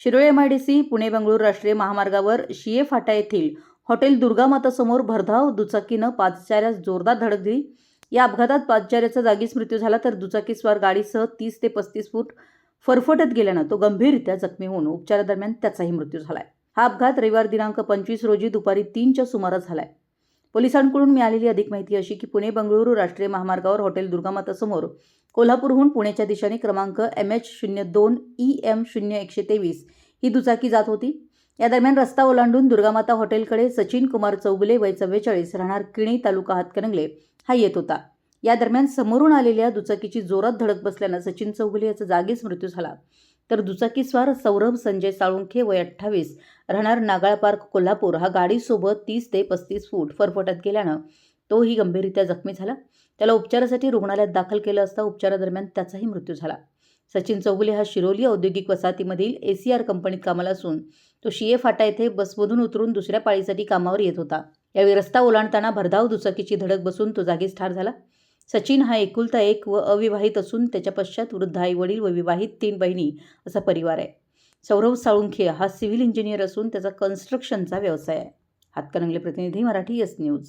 Shirole M I D C Pune Bengaluru राष्ट्रीय महामार्गावर शिये फाटा येथील हॉटेल दुर्गामातासमोर भरधाव दुचाकीनं पादचाऱ्यास जोरदार धडक दिली. या अपघातात पादचाऱ्याचा जागीच मृत्यू झाला तर दुचाकीस्वार गाडीसह तीस ते पस्तीस फूट फरफटत गेल्यानं तो गंभीररित्या जखमी होऊन उपचारादरम्यान त्याचाही मृत्यू झालाय. हा अपघात रविवार दिनांक पंचवीस रोजी दुपारी तीनच्या सुमारास झालाय. पोलिसांकडून मिळालेली अधिक माहिती अशी की पुणे बंगळुरू राष्ट्रीय महामार्गावर हॉटेल दुर्गामातासमोर कोल्हापूरहून पुण्याच्या दिशेने क्रमांक एम एच शून्य दोन ई एम शून्य एकशे तेवीस ही दुचाकी जात होती. या दरम्यान रस्ता ओलांडून दुर्गामाता हॉटेलकडे सचिन कुमार चौगुले वय चव्वेचाळीस राहणार किणी तालुका हातकणंगले हा येत होता. या दरम्यान समोरून आलेल्या दुचाकीची जोरात धडक बसल्यानं सचिन चौगुले याचा जागीच मृत्यू झाला. तर दुचाकीस्वार सौरभ संजय साळुंखे वय अठ्ठावीस राहणार नागाळ पार्क कोल्हापूर हा गाडीसोबत तीस ते पस्तीस फूट फरफटत गेल्यानं तोही गंभीररित्या जखमी झाला. त्याला उपचारासाठी रुग्णालयात दाखल केलं असता उपचारादरम्यान त्याचाही मृत्यू झाला. सचिन चौगुले हा शिरोली औद्योगिक वसाहतीमधील ए सी आर कंपनीत कामाला असून तो शिये फाटा येथे बसमधून उतरून दुसऱ्या पाळीसाठी कामावर येत होता. यावेळी रस्ता ओलांडताना भरधाव दुचाकीची धडक बसून तो जागीच ठार झाला. सचिन हा एकुलता एक व अविवाहित असून त्याच्या पश्चात वृद्ध आई वडील व विवाहित तीन बहिणी असा परिवार आहे. सौरभ साळुंखे हा सिव्हिल इंजिनियर असून त्याचा कन्स्ट्रक्शनचा व्यवसाय आहे. हातकणंगले प्रतिनिधी मराठी एस न्यूज